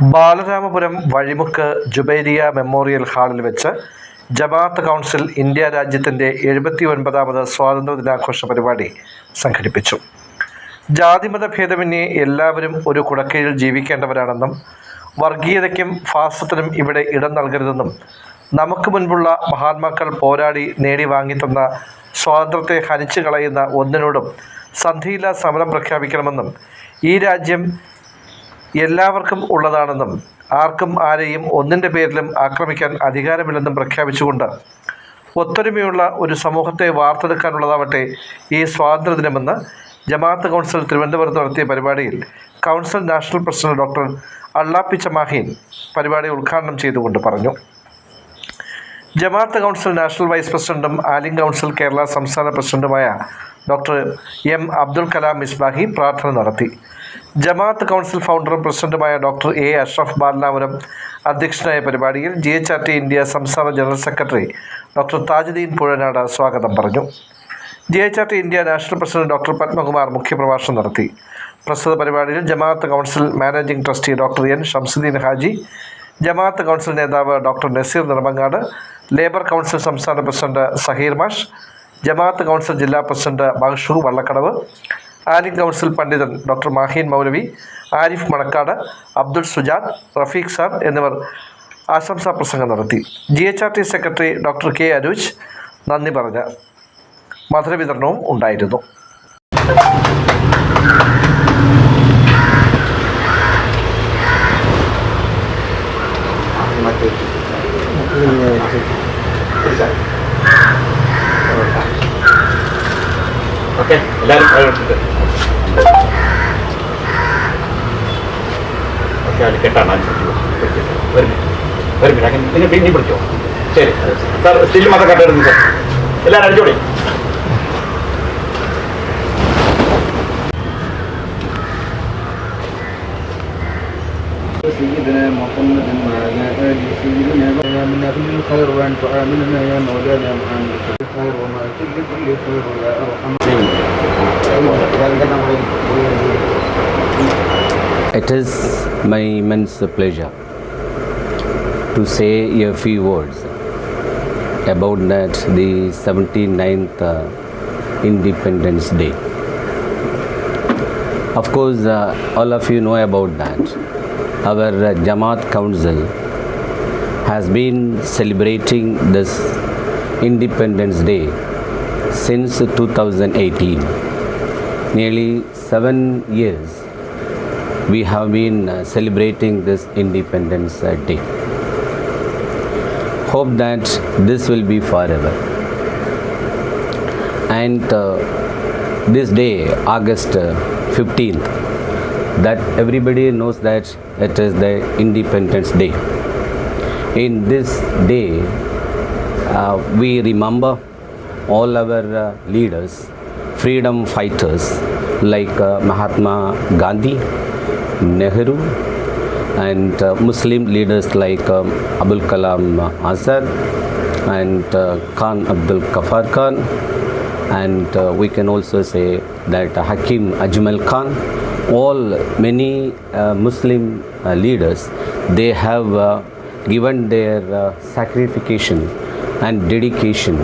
Balaramapuram Vazhimukku Jubairiya memorial ഹാളിൽ വെച്ച് ജമാഅത്ത് council India രാജ്യത്തിന്റെ എഴുപത്തി ഒൻപതാമത് സ്വാതന്ത്ര്യ ദിനാഘോഷ പരിപാടി സംഘടിപ്പിച്ചു. ജാതിമത ഭേദമന്യേ എല്ലാവരും ഒരു കുടക്കീഴിൽ ജീവിക്കേണ്ടവരാണെന്നും വർഗീയതയ്ക്കും ഫാസത്തിനും ഇവിടെ ഇടം നൽകരുതെന്നും നമുക്ക് മുൻപുള്ള മഹാത്മാക്കൾ പോരാടി നേടി വാങ്ങിത്തന്ന സ്വാതന്ത്ര്യത്തെ ഹനിച്ചു കളയുന്ന ഒന്നിനോടും സന്ധിയില്ലാ സമരം പ്രഖ്യാപിക്കണമെന്നും ഈ രാജ്യം എല്ലാവർക്കും ഉള്ളതാണെന്നും ആർക്കും ആരെയും ഒന്നിന്റെ പേരിലും ആക്രമിക്കാൻ അധികാരമില്ലെന്നും പ്രഖ്യാപിച്ചുകൊണ്ട് ഒത്തൊരുമയുള്ള ഒരു സമൂഹത്തെ വാർത്തെടുക്കാനുള്ളതാവട്ടെ ഈ സ്വാതന്ത്ര്യദിനമെന്ന് ജമാഅത്ത് കൗൺസിൽ തിരുവനന്തപുരത്ത് നടത്തിയ പരിപാടിയിൽ കൗൺസിൽ നാഷണൽ പ്രസിഡന്റ് ഡോക്ടർ അള്ളാപ്പി ചമാഹീൻ പരിപാടി ഉദ്ഘാടനം ചെയ്തുകൊണ്ട് പറഞ്ഞു. ജമാഅത്ത് കൗൺസിൽ നാഷണൽ വൈസ് പ്രസിഡന്റും ആലിംഗ് കൗൺസിൽ കേരള സംസ്ഥാന പ്രസിഡന്റുമായ ഡോക്ടർ എം അബ്ദുൽ കലാം മിസ്ബാഹി പ്രാർത്ഥന നടത്തി. ജമാഅത്ത് കൗൺസിൽ ഫൗണ്ടറും പ്രസിഡന്റുമായ ഡോക്ടർ എ അഷ്റഫ് ബാലനാപുരം അധ്യക്ഷനായ പരിപാടിയിൽ G H R T India സംസ്ഥാന general secretary doctor Tajuddin Puzhanad സ്വാഗതം പറഞ്ഞു. G H R T India national president doctor Padmakumar മുഖ്യപ്രഭാഷണം നടത്തി. പ്രസ്തുത പരിപാടിയിൽ Jamaat council managing trustee doctor N Shamsuddin Haji Jamaat council നേതാവ് doctor Naseer Niramangad labour council സംസ്ഥാന president Saheer മാഷ് ജമാഅത്ത് കൗൺസിൽ ജില്ലാ പ്രസിഡന്റ് മഹഷൂർ വള്ളക്കടവ് ആലിംഗ് കൗൺസിൽ പണ്ഡിതൻ ഡോക്ടർ മാഹീൻ മൗലവി ആരിഫ് മണക്കാട് അബ്ദുൾ സുജാദ് റഫീഖ് സാർ എന്നിവർ ആശംസാ പ്രസംഗം നടത്തി. G H R T secretary doctor K Anuj നന്ദി പറഞ്ഞ മധുരവിതരണവും ഉണ്ടായിരുന്നു. ഓക്കെ എല്ലാവരും കൈ കൊടുത്തിട്ട് ഓക്കെ അത് കെട്ടാണ് അനുസരിച്ച് ഒരു മിനിറ്റ് ഒരു മിനിറ്റ് അങ്ങനെ നിങ്ങൾ പിന്നെ പിടിച്ചോ ശരി സാർ സ്റ്റിൽ മത കട്ടെടുത്തു സാർ എല്ലാവരും അടിച്ചോളി سيدنا محمد وعلى آل سيدنا من أهل الخير وأن تعاملنا يا مولانا محمد بالخير وما كل كل خير يا أرحم It is my immense pleasure to say a few words about that the 79th uh, Independence Day. Of course, uh, all of you know about that. Our uh, Jamaat Council has been celebrating this Independence Day since 2018. Nearly seven years we have been uh, celebrating this Independence uh, Day. Hope that this will be forever. And uh, this day, August uh, 15th, that everybody knows that it is the Independence Day. In this day, uh, we remember all our uh, leaders, freedom fighters like uh, Mahatma Gandhi, Nehru, and uh, Muslim leaders like um, Abul Kalam Azad and uh, Khan Abdul Ghaffar Khan, and uh, we can also say that Hakim Ajmal Khan, all many uh, Muslim uh, leaders, they have uh, given their uh, sacrification and dedication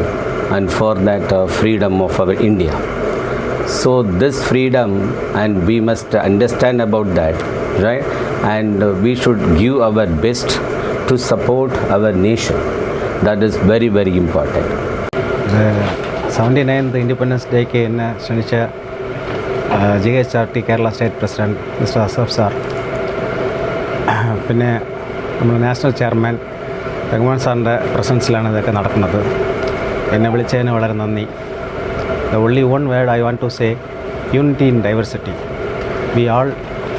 and for that uh, freedom of our India. So this freedom, and we must understand about that, right? And we should give our best to support our nation. That is very very important. Seventy ninth independence ഡേക്ക് എന്നെ ക്ഷണിച്ച G H R T Kerala state president mister Asaf sir പിന്നെ നമ്മൾ national chairman രഘുമാൻ സാറിന്റെ പ്രസൻസിലാണ് ഇതൊക്കെ നടക്കുന്നത് എന്നെ വിളിച്ചതിന് വളരെ നന്ദി the only one word I want to say unity in diversity we all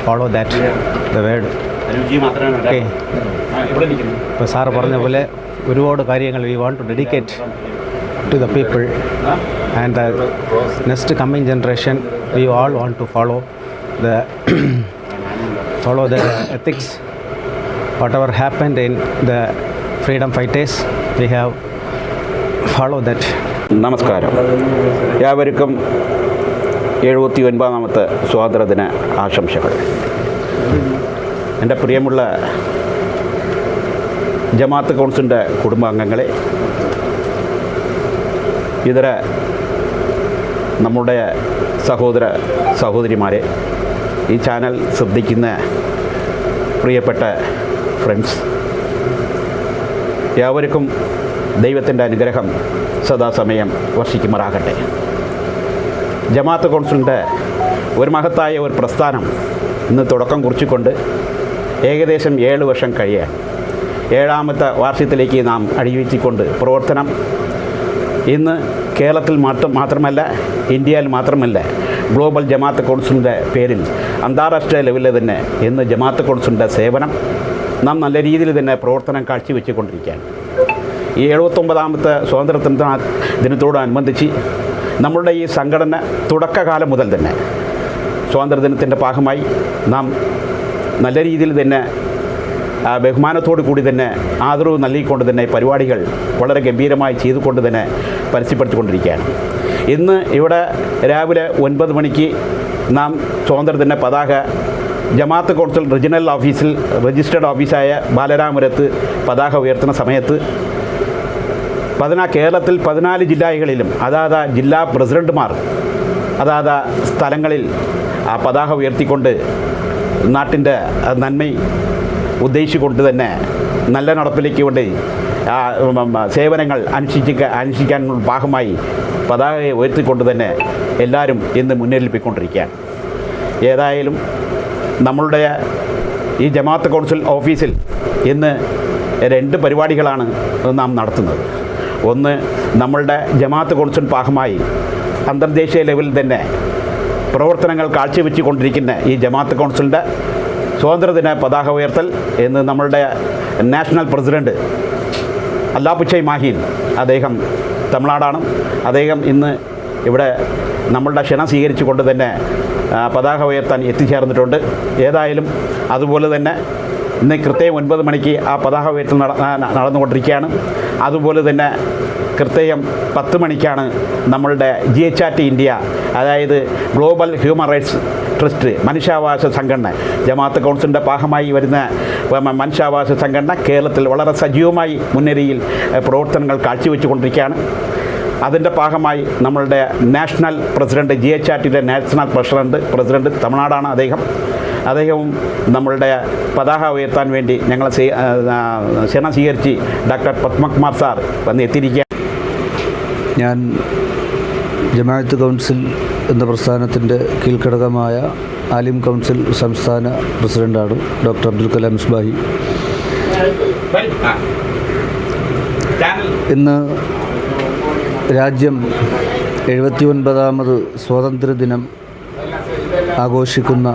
follow that the word Anuji മാത്രമാണ് ഓക്കെ ഇവിടെ നിൽക്കുന്നു ഇപ്പോൾ സാറ് പറഞ്ഞ പോലെ ഒരുപാട് കാര്യങ്ങൾ we want to dedicate to the people and the next coming generation we all want to follow the follow the ethics whatever happened in the freedom fighters we have follow that നമസ്കാരം. ഏവർക്കും എഴുപത്തി ഒൻപതാമത്തെ സ്വാതന്ത്ര്യദിന ആശംസകൾ. എന്റെ പ്രിയമുള്ള ജമാഅത്ത് കൗൺസിലിന്റെ കുടുംബാംഗങ്ങളെ ഇതര നമ്മുടെ സഹോദര സഹോദരിമാരെ ഈ ചാനൽ ശ്രദ്ധിക്കുന്ന പ്രിയപ്പെട്ട ഫ്രണ്ട്സ് ഏവർക്കും ദൈവത്തിന്റെ അനുഗ്രഹം സദാസമയം വർഷിക്കുമാറാകട്ടെ. ജമാഅത്ത് കൗൺസിലിന്റെ ഒരു മഹത്തായ ഒരു പ്രസ്ഥാനം ഇന്ന് തുടക്കം കുറിച്ചുകൊണ്ട് ഏകദേശം ഏഴ് വർഷം കഴിയാൻ ഏഴാമത്തെ വാർഷികത്തിലേക്ക് നാം അടിവെച്ചിക്കൊണ്ട് പ്രവർത്തനം. ഇന്ന് കേരളത്തിൽ മാത്രം മാത്രമല്ല ഇന്ത്യയിൽ മാത്രമല്ല ഗ്ലോബൽ ജമാഅത്ത് കൗൺസിലിന്റെ പേരിൽ അന്താരാഷ്ട്ര ലെവലിൽ തന്നെ ഇന്ന് ജമാഅത്ത് കൗൺസിലിന്റെ സേവനം. നാം നല്ല രീതിയിൽ തന്നെ പ്രവർത്തനം കാഴ്ചവെച്ചുകൊണ്ടിരിക്കുകയാണ്. ഈ എഴുപത്തൊമ്പതാമത്തെ സ്വാതന്ത്ര്യ ദിനത്തോടനുബന്ധിച്ച് നമ്മളുടെ ഈ സംഘടന തുടക്കകാലം മുതൽ തന്നെ സ്വാതന്ത്ര്യദിനത്തിന്റെ ഭാഗമായി നാം നല്ല രീതിയിൽ തന്നെ ബഹുമാനത്തോടു കൂടി തന്നെ ആദരവ് നൽകിക്കൊണ്ട് തന്നെ പരിപാടികൾ വളരെ ഗംഭീരമായി ചെയ്തുകൊണ്ട് തന്നെ പരസ്യപ്പെടുത്തിക്കൊണ്ടിരിക്കുകയാണ് ഇന്ന് ഇവിടെ രാവിലെ ഒൻപത് മണിക്ക് നാം സ്വാതന്ത്ര്യദിന പതാക Jamaat council regional office registered ഓഫീസായ ബാലരാമപുരത്ത് പതാക ഉയർത്തുന്ന സമയത്ത് പതിനാ കേരളത്തിൽ പതിനാല് ജില്ലകളിലും അതാത് ജില്ലാ പ്രസിഡന്റുമാർ അതാത് സ്ഥലങ്ങളിൽ ആ പതാക ഉയർത്തിക്കൊണ്ട് നാട്ടിന്റെ നന്മ ഉദ്ദേശിച്ചുകൊണ്ട് തന്നെ നല്ല നടപ്പിലേക്ക് കൊണ്ട് സേവനങ്ങൾ അനുഷ്ഠിക്ക അനുഷ്ഠിക്കാനുള്ള ഭാഗമായി പതാകയെ ഉയർത്തിക്കൊണ്ട് തന്നെ എല്ലാവരും ഇന്ന് മുന്നേൽപ്പിക്കൊണ്ടിരിക്കുകയാണ് ഏതായാലും നമ്മളുടെ ഈ ജമാഅത്ത് കൗൺസിൽ ഓഫീസിൽ ഇന്ന് രണ്ട് പരിപാടികളാണ് നാം നടത്തുന്നത്. ഒന്ന് നമ്മളുടെ ജമാഅത്ത് കൗൺസിൽ ഭാഗമായി അന്തർദേശീയ ലെവലിൽ തന്നെ പ്രവർത്തനങ്ങൾ കാഴ്ചവെച്ചുകൊണ്ടിരിക്കുന്ന ഈ ജമാഅത്ത് കൗൺസിലിന്റെ സ്വാതന്ത്ര്യദിന പതാക ഉയർത്തൽ എന്ന് നമ്മളുടെ നാഷണൽ പ്രസിഡന്റ് അല്ലാപ്പുച്ചൈ മാഹീൻ അദ്ദേഹം തമിഴ്നാടാണ്. അദ്ദേഹം ഇന്ന് ഇവിടെ നമ്മളുടെ ക്ഷണം സ്വീകരിച്ചുകൊണ്ട് തന്നെ പതാക ഉയർത്താൻ എത്തിച്ചേർന്നിട്ടുണ്ട്. ഏതായാലും അതുപോലെ തന്നെ ഇന്ന് കൃത്യം ഒൻപത് മണിക്ക് ആ പതാക ഉയർത്തൽ നടന്നുകൊണ്ടിരിക്കുകയാണ്. അതുപോലെ തന്നെ കൃത്യം പത്ത് മണിക്കാണ് നമ്മളുടെ G H R T India അതായത് ഗ്ലോബൽ ഹ്യൂമൻ റൈറ്റ്സ് ട്രസ്റ്റ് മനുഷ്യാവകാശ സംഘടന ജമാഅത്ത് കൗൺസിലിന്റെ ഭാഗമായി വരുന്ന മനുഷ്യാവകാശ സംഘടന കേരളത്തിൽ വളരെ സജീവമായി മുൻനിരയിൽ പ്രവർത്തനങ്ങൾ കാഴ്ചവെച്ചുകൊണ്ടിരിക്കുകയാണ്. അതിന്റെ ഭാഗമായി നമ്മളുടെ national president G H R ടിയുടെ നാഷണൽ പ്രസിഡന്റ് പ്രസിഡന്റ് തമിഴ്നാടാണ് അദ്ദേഹം. അദ്ദേഹവും നമ്മളുടെ പതാക ഉയർത്താൻ വേണ്ടി ഞങ്ങൾ ക്ഷണം സ്വീകരിച്ച് ഡോക്ടർ പത്മകുമാർ സാർ വന്ന് എത്തിയിരിക്കുക ഞാൻ ജമാഅത്ത് കൗൺസിൽ എന്ന പ്രസ്ഥാനത്തിന്റെ കീഴ്ഘടകമായ ആലിം കൗൺസിൽ സംസ്ഥാന പ്രസിഡന്റാണ് ഡോക്ടർ അബ്ദുൽ കലാം ഇസ്ബാഹി. ഇന്ന് രാജ്യം എഴുപത്തി ഒൻപതാമത് സ്വാതന്ത്ര്യദിനം ആഘോഷിക്കുന്ന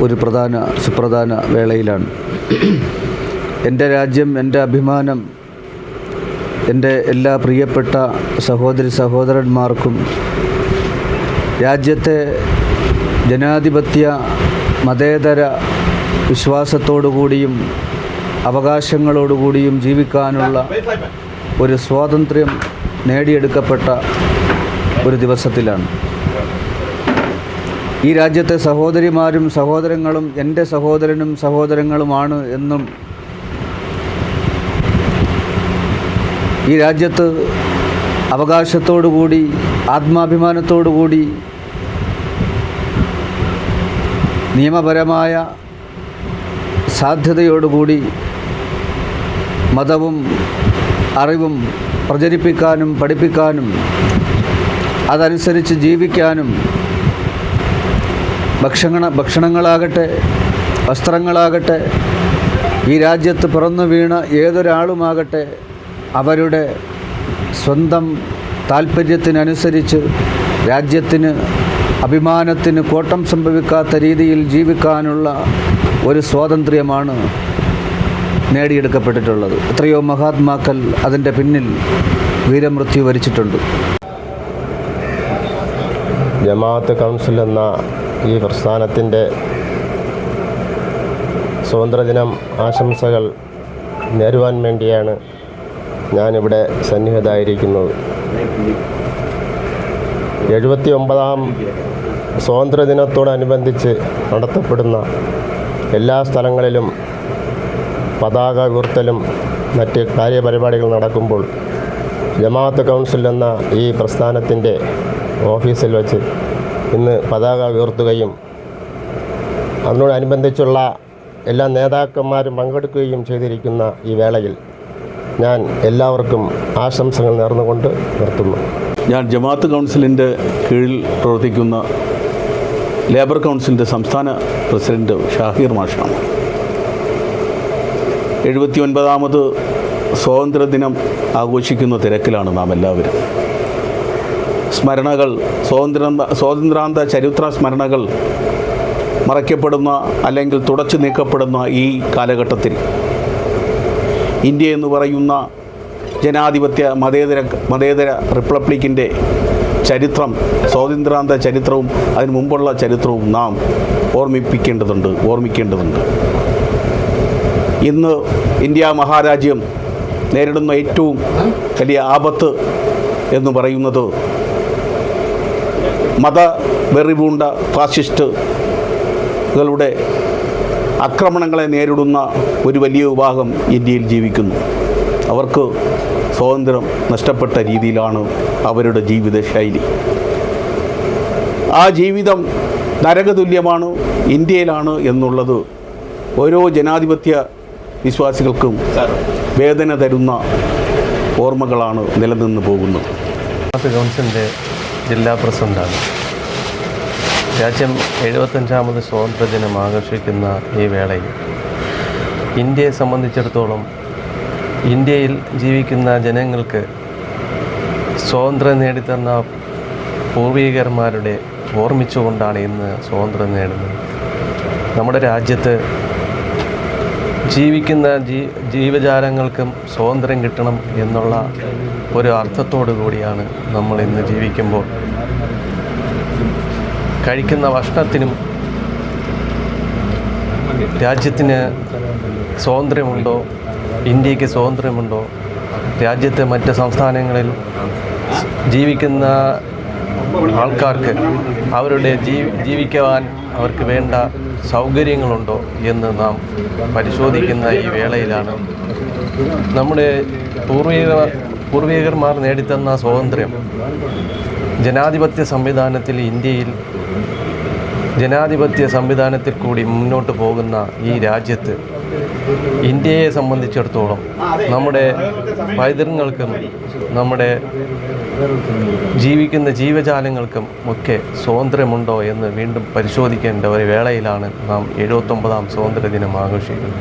ഒരു പ്രധാന സുപ്രധാന വേളയിലാണ്. എന്റെ രാജ്യം എന്റെ അഭിമാനം എന്റെ എല്ലാ പ്രിയപ്പെട്ട സഹോദരി സഹോദരന്മാർക്കും രാജ്യത്തെ ജനാധിപത്യ മതേതര വിശ്വാസത്തോടുകൂടിയും അവകാശങ്ങളോടുകൂടിയും ജീവിക്കാനുള്ള ഒരു സ്വാതന്ത്ര്യം നേടിയെടുക്കപ്പെട്ട ഒരു ദിവസത്തിലാണ്. ഈ രാജ്യത്തെ സഹോദരിമാരും സഹോദരങ്ങളും എന്റെ സഹോദരനും സഹോദരങ്ങളുമാണ് എന്നും ഈ രാജ്യത്ത് അവകാശത്തോടുകൂടി ആത്മാഭിമാനത്തോടുകൂടി നിയമപരമായ സാധ്യതയോടുകൂടി മതവും അറിവും പ്രചരിപ്പിക്കാനും പഠിപ്പിക്കാനും അതനുസരിച്ച് ജീവിക്കാനും ഭക്ഷണ ഭക്ഷണങ്ങളാകട്ടെ വസ്ത്രങ്ങളാകട്ടെ ഈ രാജ്യത്ത് പിറന്നു വീണ ഏതൊരാളുമാകട്ടെ അവരുടെ സ്വന്തം താല്പര്യത്തിനനുസരിച്ച് രാജ്യത്തിന് അഭിമാനത്തിന് കോട്ടം സംഭവിക്കാത്ത രീതിയിൽ ജീവിക്കാനുള്ള ഒരു സ്വാതന്ത്ര്യമാണ് നേടിയെടുക്കപ്പെട്ടിട്ടുള്ളത്. എത്രയോ മഹാത്മാക്കൾ അതിന്റെ പിന്നിൽ വീരമൃത്യു വരിച്ചിട്ടുണ്ട്. ജമാഅത്ത് കൗൺസിൽ എന്ന ഈ പ്രസ്ഥാനത്തിന്റെ സ്വാതന്ത്ര്യദിനം ആശംസകൾ നേരുവാൻ വേണ്ടിയാണ് ഞാനിവിടെ സന്നിഹിതായിരിക്കുന്നത് എഴുപത്തി ഒമ്പതാം സ്വാതന്ത്ര്യദിനത്തോടനുബന്ധിച്ച് നടത്തപ്പെടുന്ന എല്ലാ സ്ഥലങ്ങളിലും പതാക ഉയർത്തലും മറ്റ് കാര്യപരിപാടികൾ നടക്കുമ്പോൾ ജമാഅത്ത് കൗൺസിൽ എന്ന ഈ പ്രസ്ഥാനത്തിന്റെ ഓഫീസിൽ വച്ച് ഇന്ന് പതാക ഉയർത്തുകയും അതിനോടനുബന്ധിച്ചുള്ള എല്ലാ നേതാക്കന്മാരും പങ്കെടുക്കുകയും ചെയ്തിരിക്കുന്ന ഈ വേളയിൽ ഞാൻ എല്ലാവർക്കും ആശംസകൾ നേർന്നുകൊണ്ട് നിർത്തുന്നു. ഞാൻ ജമാഅത്ത് കൗൺസിലിന്റെ കീഴിൽ പ്രവർത്തിക്കുന്ന ലേബർ കൗൺസിലിന്റെ സംസ്ഥാന പ്രസിഡന്റ് ഷാഹിർ മാഷാണ്. എഴുപത്തി ഒൻപതാമത് സ്വാതന്ത്ര്യദിനം ആഘോഷിക്കുന്ന തിരക്കിലാണ് നാം എല്ലാവരും സ്മരണകൾ സ്വാതന്ത്ര്യ സ്വാതന്ത്ര്യാന്ത ചരിത്ര സ്മരണകൾ മറയ്ക്കപ്പെടുന്ന അല്ലെങ്കിൽ തുടച്ചു നീക്കപ്പെടുന്ന ഈ കാലഘട്ടത്തിൽ ഇന്ത്യ എന്ന് പറയുന്ന ജനാധിപത്യ മതേതര മതേതര റിപ്പബ്ലിക്കിന്റെ ചരിത്രം സ്വാതന്ത്ര്യാന്ത ചരിത്രവും അതിന് മുമ്പുള്ള ചരിത്രവും നാം ഓർമ്മിപ്പിക്കേണ്ടതുണ്ട് ഓർമ്മിക്കേണ്ടതുണ്ട്. ഇന്ന് ഇന്ത്യ മഹാരാജ്യം നേരിടുന്ന ഏറ്റവും വലിയ ആപത്ത് എന്ന് പറയുന്നത് മതവെറിപൂണ്ട ഫാസിസ്റ്റുകളുടെ ആക്രമണങ്ങളെ നേരിടുന്ന ഒരു വലിയ വിഭാഗം ഇന്ത്യയിൽ ജീവിക്കുന്നു. അവർക്ക് സ്വാതന്ത്ര്യം നഷ്ടപ്പെട്ട രീതിയിലാണ് അവരുടെ ജീവിത ശൈലി ആ ജീവിതം നരകതുല്യമാണ് ഇന്ത്യയിലാണ് എന്നുള്ളത് ഓരോ ജനാധിപത്യ വിശ്വാസികൾക്കും വേദന തരുന്ന ഓർമ്മകളാണ് നിലനിന്ന് പോകുന്നത്. കൗൺസിലിന്റെ ജില്ലാ പ്രസിഡന്റാണ്. രാജ്യം എഴുപത്തഞ്ചാമത് സ്വാതന്ത്ര്യദിനം ആഘോഷിക്കുന്ന ഈ വേളയിൽ ഇന്ത്യയെ സംബന്ധിച്ചിടത്തോളം ഇന്ത്യയിൽ ജീവിക്കുന്ന ജനങ്ങൾക്ക് സ്വാതന്ത്ര്യം നേടിത്തന്ന പൂർവികന്മാരുടെ ഓർമ്മിച്ചുകൊണ്ടാണ് ഇന്ന് സ്വാതന്ത്ര്യം നേടുന്നത്. നമ്മുടെ രാജ്യത്ത് ജീവിക്കുന്ന ജീവജാലങ്ങൾക്കും സ്വാതന്ത്ര്യം കിട്ടണം എന്നുള്ള ഒരു അർത്ഥത്തോടു കൂടിയാണ് നമ്മൾ ഇന്ന് ജീവിക്കുമ്പോൾ. കഴിക്കുന്ന ഭക്ഷണത്തിനും രാജ്യത്തിന് സ്വാതന്ത്ര്യമുണ്ടോ? ഇന്ത്യയ്ക്ക് സ്വാതന്ത്ര്യമുണ്ടോ? രാജ്യത്തെ മറ്റ് സംസ്ഥാനങ്ങളിൽ ജീവിക്കുന്ന ആൾക്കാർക്ക് അവരുടെ ജീ ജീവിക്കുവാൻ അവർക്ക് വേണ്ട സൗകര്യങ്ങളുണ്ടോ എന്ന് നാം പരിശോധിക്കുന്ന ഈ വേളയിലാണ്. നമ്മുടെ പൂർവിക പൂർവികന്മാർ നേടിത്തന്ന സ്വാതന്ത്ര്യം. ജനാധിപത്യ സംവിധാനത്തിൽ ഇന്ത്യയിൽ ജനാധിപത്യ സംവിധാനത്തിൽ കൂടി മുന്നോട്ട് പോകുന്ന ഈ രാജ്യത്ത് ഇന്ത്യയെ സംബന്ധിച്ചിടത്തോളം നമ്മുടെ പൈതൃകങ്ങൾക്കും നമ്മുടെ ജീവിക്കുന്ന ജീവജാലങ്ങൾക്കും ഒക്കെ സ്വാതന്ത്ര്യമുണ്ടോ എന്ന് വീണ്ടും പരിശോധിക്കേണ്ട ഒരു വേളയിലാണ് നാം എഴുപത്തൊമ്പതാം സ്വാതന്ത്ര്യ ദിനം ആഘോഷിക്കുന്നത്.